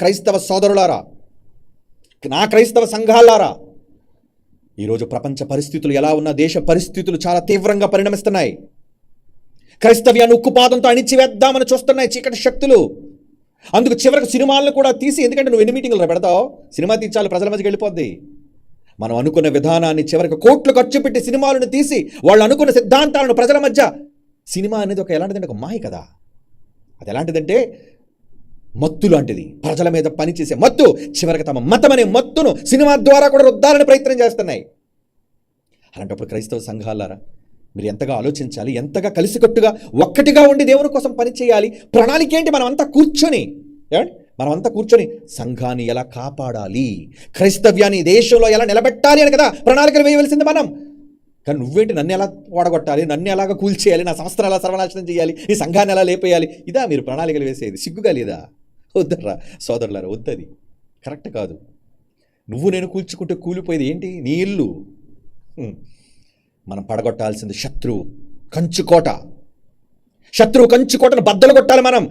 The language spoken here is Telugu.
క్రైస్తవ సోదరులారా నా క్రైస్తవ సంఘాలారా ఈరోజు ప్రపంచ పరిస్థితులు ఎలా ఉన్నా దేశ పరిస్థితులు చాలా తీవ్రంగా పరిణమిస్తున్నాయి. క్రైస్తవ్యాన్ని ఉక్కుపాదంతో అణిచివేద్దామని చూస్తున్నాయి చీకటి శక్తులు. అందుకు చివరికి సినిమాలను కూడా తీసి ఎందుకంటే నువ్వు ఎన్ని మీటింగ్లు పెడతావు? సినిమా తీర్చాలి ప్రజల మధ్యకి వెళ్ళిపోద్ది. మనం అనుకున్న విధానాన్ని చివరికి కోట్లు ఖర్చు పెట్టి సినిమాలను తీసి వాళ్ళు అనుకున్న సిద్ధాంతాలను ప్రజల మధ్య సినిమా అనేది ఒక ఎలాంటిదంటే ఒక మాయ కదా. అది ఎలాంటిదంటే మత్తు లాంటిది. ప్రజల మీద పనిచేసే మత్తు చివరికి తమ మతం అనే మత్తును సినిమా ద్వారా కూడా రుద్దాలని ప్రయత్నం చేస్తున్నాయి. అలాంటప్పుడు క్రైస్తవ సంఘాలారా మీరు ఎంతగా ఆలోచించాలి ఎంతగా కలిసికట్టుగా ఒక్కటిగా ఉండి దేవుని కోసం పని చేయాలి ప్రణాళిక ఏంటి? మనమంతా కూర్చొని ఏమండి? మనం అంతా కూర్చొని సంఘాన్ని ఎలా కాపాడాలి? క్రైస్తవ్యాన్ని దేశంలో ఎలా నిలబెట్టాలి అని కదా ప్రణాళికలు వేయవలసింది మనం. కానీ నువ్వేంటి? నన్ను ఎలా వాడగొట్టాలి నన్ను ఎలాగ కూల్చేయాలి? నా సంస్థను ఎలా సర్వనాశనం చేయాలి? ఈ సంఘాన్ని ఎలా లేపేయాలి? ఇదా మీరు ప్రణాళికలు వేసేది. సిగ్గుగా లేదా? వద్దరా సోదరులారా వద్దది. కరెక్ట్ కాదు. నువ్వు నేను కూల్చుకుంటే కూలిపోయేది ఏంటి? నీ ఇల్లు. మనం పడగొట్టాల్సింది శత్రువు కంచుకోట. శత్రువు కంచుకోటను బద్దలు కొట్టాలి మనం.